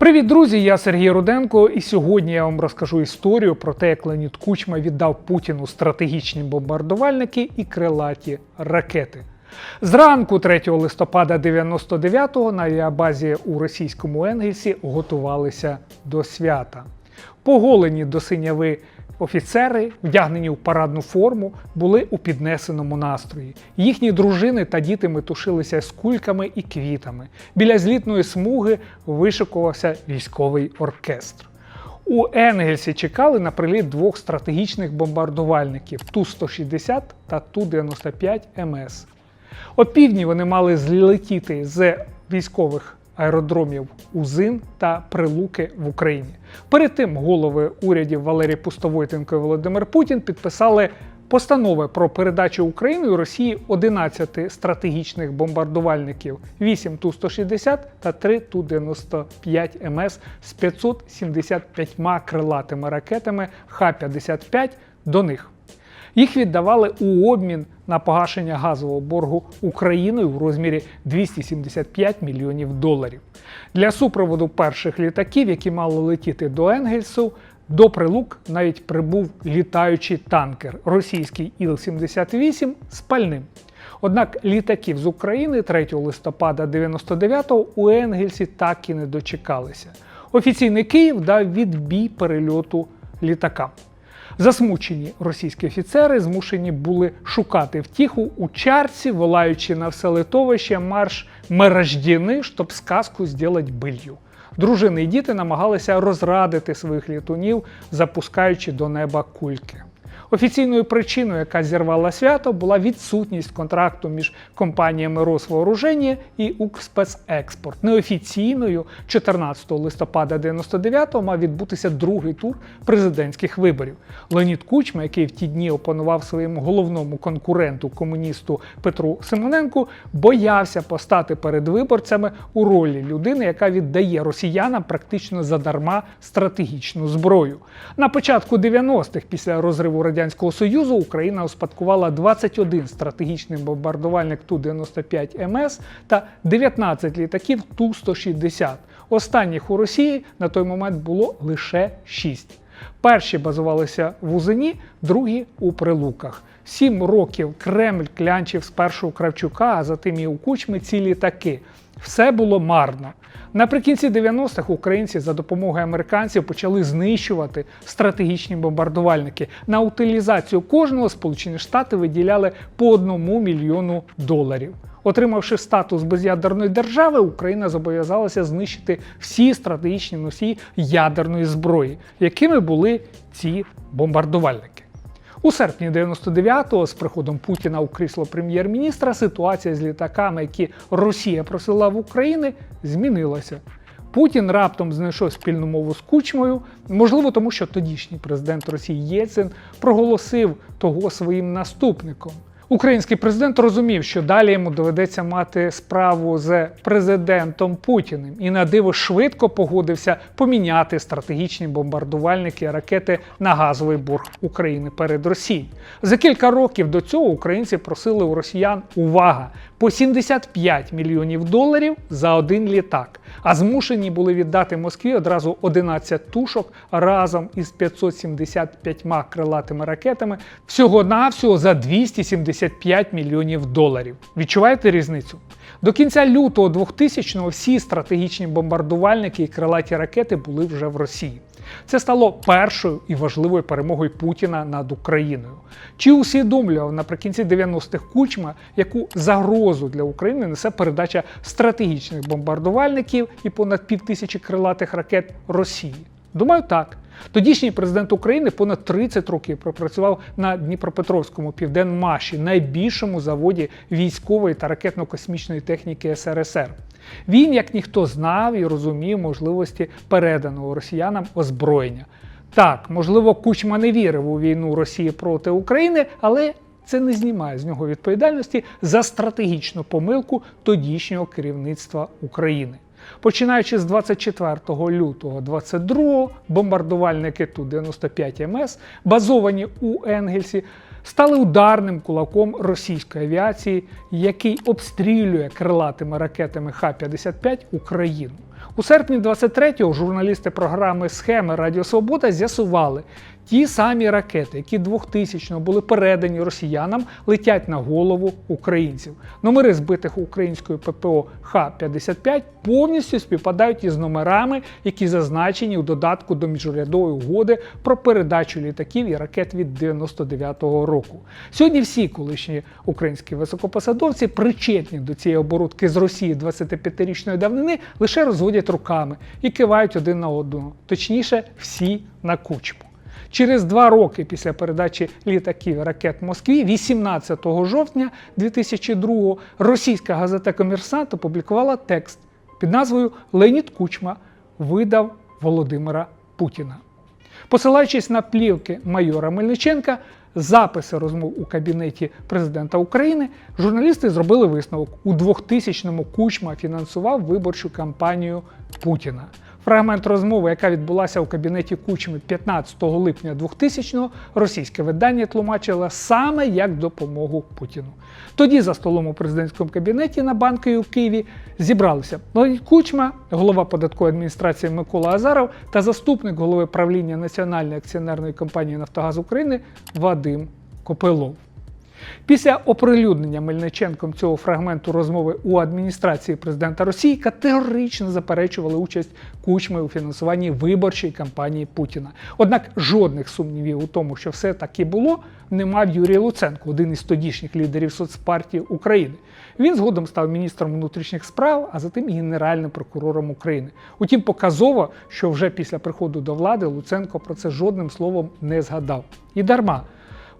Привіт, друзі! Я Сергій Руденко, і сьогодні я вам розкажу історію про те, як Леонід Кучма віддав Путіну стратегічні бомбардувальники і крилаті ракети. Зранку 3 листопада 99-го на авіабазі у російському Енгельсі готувалися до свята. Поголені до синяви офіцери, вдягнені в парадну форму, були у піднесеному настрої. Їхні дружини та діти метушилися з кульками і квітами. Біля злітної смуги вишикувався військовий оркестр. У Енгельсі чекали на приліт двох стратегічних бомбардувальників Ту-160 та Ту-95 МС. О півдні вони мали злетіти з військових аеродромів Узин та Прилуки в Україні. Перед тим голови урядів Валерій Пустовойтенко і Володимир Путін підписали постанови про передачу Україною Росії 11 стратегічних бомбардувальників, 8 Ту-160 та 3 Ту-95 МС з 575 крилатими ракетами Х-55 до них. Їх віддавали у обмін на погашення газового боргу Україною в розмірі 275 мільйонів доларів. Для супроводу перших літаків, які мали летіти до Енгельсу, до прилук навіть прибув літаючий танкер російський Іл-78 з пальним. Однак літаків з України 3 листопада 99-го у Енгельсі так і не дочекалися. Офіційний Київ дав відбій перельоту літакам. Засмучені російські офіцери змушені були шукати втіху у чарці, волаючи на все литовище марш мераждіни, щоб сказку зробити билью. Дружини і діти намагалися розрадити своїх літунів, запускаючи до неба кульки. Офіційною причиною, яка зірвала свято, була відсутність контракту між компаніями Росвооруження і Укрспецекспорт. Неофіційною 14 листопада 99-го мав відбутися другий тур президентських виборів. Леонід Кучма, який в ті дні опанував своєму головному конкуренту комуністу Петру Симоненку, боявся постати перед виборцями у ролі людини, яка віддає росіянам практично задарма стратегічну зброю. На початку 90-х, після розриву Радянського Союзу, Україна успадкувала 21 стратегічний бомбардувальник Ту-95 МС та 19 літаків Ту-160. Останніх у Росії на той момент було лише 6. Перші базувалися в Узині, другі у Прилуках. Сім років Кремль клянчив спершу у Кравчука, а затим і у Кучми ці літаки. Все було марно. Наприкінці 90-х українці за допомогою американців почали знищувати стратегічні бомбардувальники. На утилізацію кожного Сполучені Штати виділяли по одному мільйону доларів. Отримавши статус без'ядерної держави, Україна зобов'язалася знищити всі стратегічні носії ядерної зброї, якими були ці бомбардувальники. У серпні 99-го з приходом Путіна у крісло прем'єр-міністра ситуація з літаками, які Росія просила в Україні, змінилася. Путін раптом знайшов спільну мову з Кучмою, можливо, тому що тодішній президент Росії Єцин проголосив того своїм наступником. Український президент розумів, що далі йому доведеться мати справу з президентом Путіним і на диво швидко погодився поміняти стратегічні бомбардувальники ракети на газовий борг України перед Росією. За кілька років до цього українці просили у росіян увага по 75 мільйонів доларів за один літак, а змушені були віддати Москві одразу 11 тушок разом із 575 крилатими ракетами всього навсього за 275 мільйонів доларів. Відчуваєте різницю? До кінця лютого 2000-го всі стратегічні бомбардувальники і крилаті ракети були вже в Росії. Це стало першою і важливою перемогою Путіна над Україною. Чи усвідомлював наприкінці 90-х кучма, яку загрозу для України несе передача стратегічних бомбардувальників і понад півтисячі крилатих ракет Росії? Думаю, так. Тодішній президент України понад 30 років пропрацював на Дніпропетровському південмаші, найбільшому заводі військової та ракетно-космічної техніки СРСР. Він, як ніхто, знав і розумів можливості переданого росіянам озброєння. Так, можливо, Кучма не вірив у війну Росії проти України, але це не знімає з нього відповідальності за стратегічну помилку тодішнього керівництва України. Починаючи з 24 лютого 22 бомбардувальники Ту-95 МС, базовані у Енгельсі, стали ударним кулаком російської авіації, який обстрілює крилатими ракетами Х-55 Україну. У серпні 23-го журналісти програми Схеми Радіо Свобода з'ясували, ті самі ракети, які 2000-го були передані росіянам, летять на голову українців. Номери збитих українською ППО Х-55 повністю співпадають із номерами, які зазначені у додатку до міжурядової угоди про передачу літаків і ракет від 99-го року. Сьогодні всі колишні українські високопосадовці причетні до цієї оборудки з Росії 25-річної давнини лише розводять руками і кивають один на одного, точніше, всі на кучму. Через два роки після передачі літаків ракет Москві, 18 жовтня 2002 російська газета Комерсант опублікувала текст під назвою Леонід Кучма видав Володимира Путіна. Посилаючись на плівки майора Мельниченка, записи розмов у кабінеті президента України, журналісти зробили висновок: у 2000-му Кучма фінансував виборчу кампанію Путіна. Фрагмент розмови, яка відбулася у кабінеті Кучми 15 липня 2000-го, російське видання тлумачило саме як допомогу Путіну. Тоді за столом у президентському кабінеті на банки у Києві зібралися Кучма, голова податкової адміністрації Микола Азаров та заступник голови правління Національної акціонерної компанії Нафтогаз України Вадим Копилов. Після оприлюднення Мельниченком цього фрагменту розмови у адміністрації президента Росії категорично заперечували участь Кучми у фінансуванні виборчої кампанії Путіна. Однак жодних сумнівів у тому, що все таки було, не мав Юрій Луценко, один із тодішніх лідерів соцпартії України. Він згодом став міністром внутрішніх справ, а затим і генеральним прокурором України. Утім, показово, що вже після приходу до влади Луценко про це жодним словом не згадав. І дарма.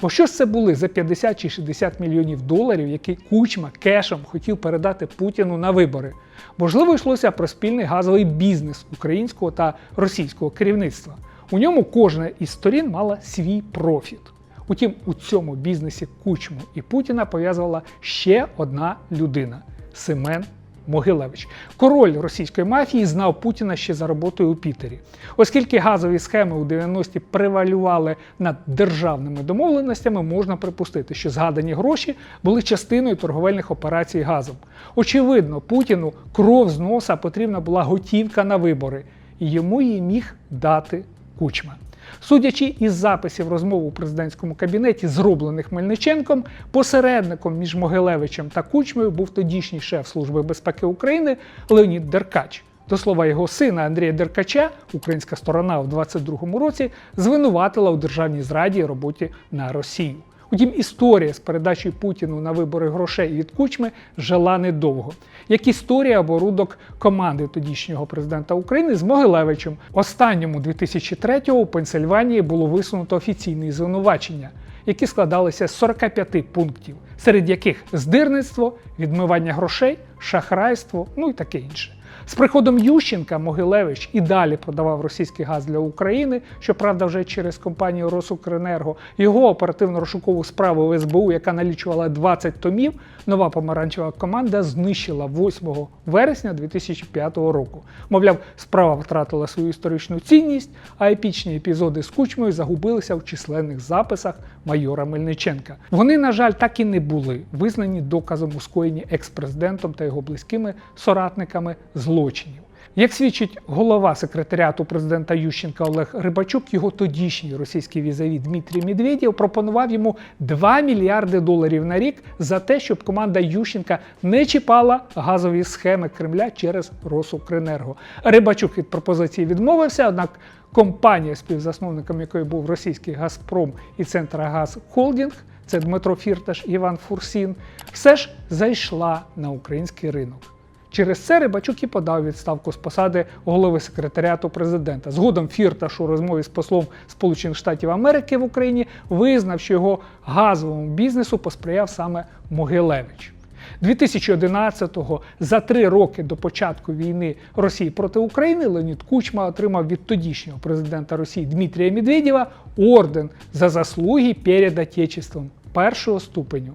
Бо що ж це були за 50 чи 60 мільйонів доларів, які Кучма кешем хотів передати Путіну на вибори? Можливо, йшлося про спільний газовий бізнес українського та російського керівництва. У ньому кожна із сторін мала свій профіт. Утім, у цьому бізнесі Кучму і Путіна пов'язувала ще одна людина Семен Могилевич. Король російської мафії знав Путіна ще за роботою у Пітері. Оскільки газові схеми у 90-ті превалювали над державними домовленостями, можна припустити, що згадані гроші були частиною торговельних операцій газом. Очевидно, Путіну кров з носа потрібна була готівка на вибори, і йому її міг дати Кучма. Судячи із записів розмов у президентському кабінеті, зроблених Мельниченком, посередником між Могилевичем та Кучмою був тодішній шеф Служби безпеки України Леонід Деркач. До слова, його сина Андрія Деркача, українська сторона у 22-му році звинуватила у державній зраді роботі на Росію. Утім, історія з передачею Путіну на вибори грошей від Кучми жила недовго. Як історія оборудок команди тодішнього президента України з Могилевичем. Останньому 2003-го у Пенсильванії було висунуто офіційні звинувачення, які складалися з 45 пунктів, серед яких здирництво, відмивання грошей, шахрайство, ну і таке інше. З приходом Ющенка Могилевич і далі продавав російський газ для України, щоправда, вже через компанію Росукренерго. Його оперативно-розшукову справу в СБУ, яка налічувала 20 томів, нова помаранчева команда знищила 8 вересня 2005 року. Мовляв, справа втратила свою історичну цінність, а епічні епізоди з кучмою загубилися в численних записах майора Мельниченка. Вони, на жаль, так і не були визнані доказом у скоєнні екс-президентом та його близькими соратниками злочинів. Як свідчить голова секретаріату президента Ющенка Олег Рибачук, його тодішній російський візаві Дмитрій Медведєв пропонував йому 2 мільярди доларів на рік за те, щоб команда Ющенка не чіпала газові схеми Кремля через Росукренерго. Рибачук від пропозиції відмовився, однак компанія, співзасновником якої був російський Газпром і Центрагаз Холдінг, це Дмитро Фірташ і Іван Фурсін, все ж зайшла на український ринок. Через це Рибачук і подав відставку з посади голови секретаріату президента. Згодом Фірташ у розмові з послом Сполучених Штатів Америки в Україні визнав, що його газовому бізнесу посприяв саме Могилевич. 2011-го, за три роки до початку війни Росії проти України, Леонід Кучма отримав від тодішнього президента Росії Дмитрія Медведєва орден за заслуги перед Отечеством першого ступеню.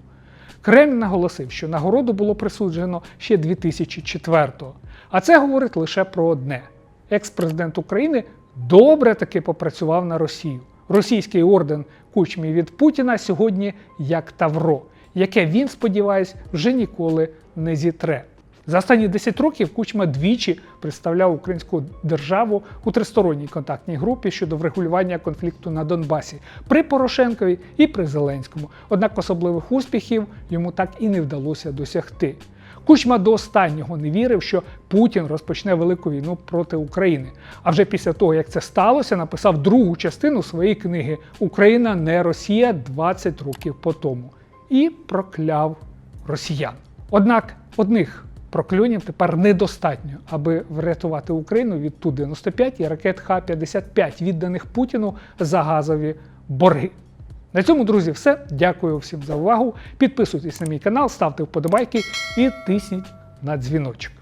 Кремль наголосив, що нагороду було присуджено ще 2004-го. А це говорить лише про одне: екс-президент України добре таки попрацював на Росію. Російський орден кучмі від Путіна сьогодні як Тавро, яке він, сподіваюсь, вже ніколи не зітре. За останні 10 років Кучма двічі представляв українську державу у тристоронній контактній групі щодо врегулювання конфлікту на Донбасі при Порошенкові і при Зеленському. Однак особливих успіхів йому так і не вдалося досягти. Кучма до останнього не вірив, що Путін розпочне велику війну проти України. А вже після того, як це сталося, написав другу частину своєї книги Україна не Росія 20 років по тому і прокляв росіян. Однак одних прокльонів тепер недостатньо, аби врятувати Україну від Ту-95 і ракет Х-55, відданих Путіну за газові борги. На цьому, друзі, все. Дякую всім за увагу. Підписуйтесь на мій канал, ставте вподобайки і тисніть на дзвіночок.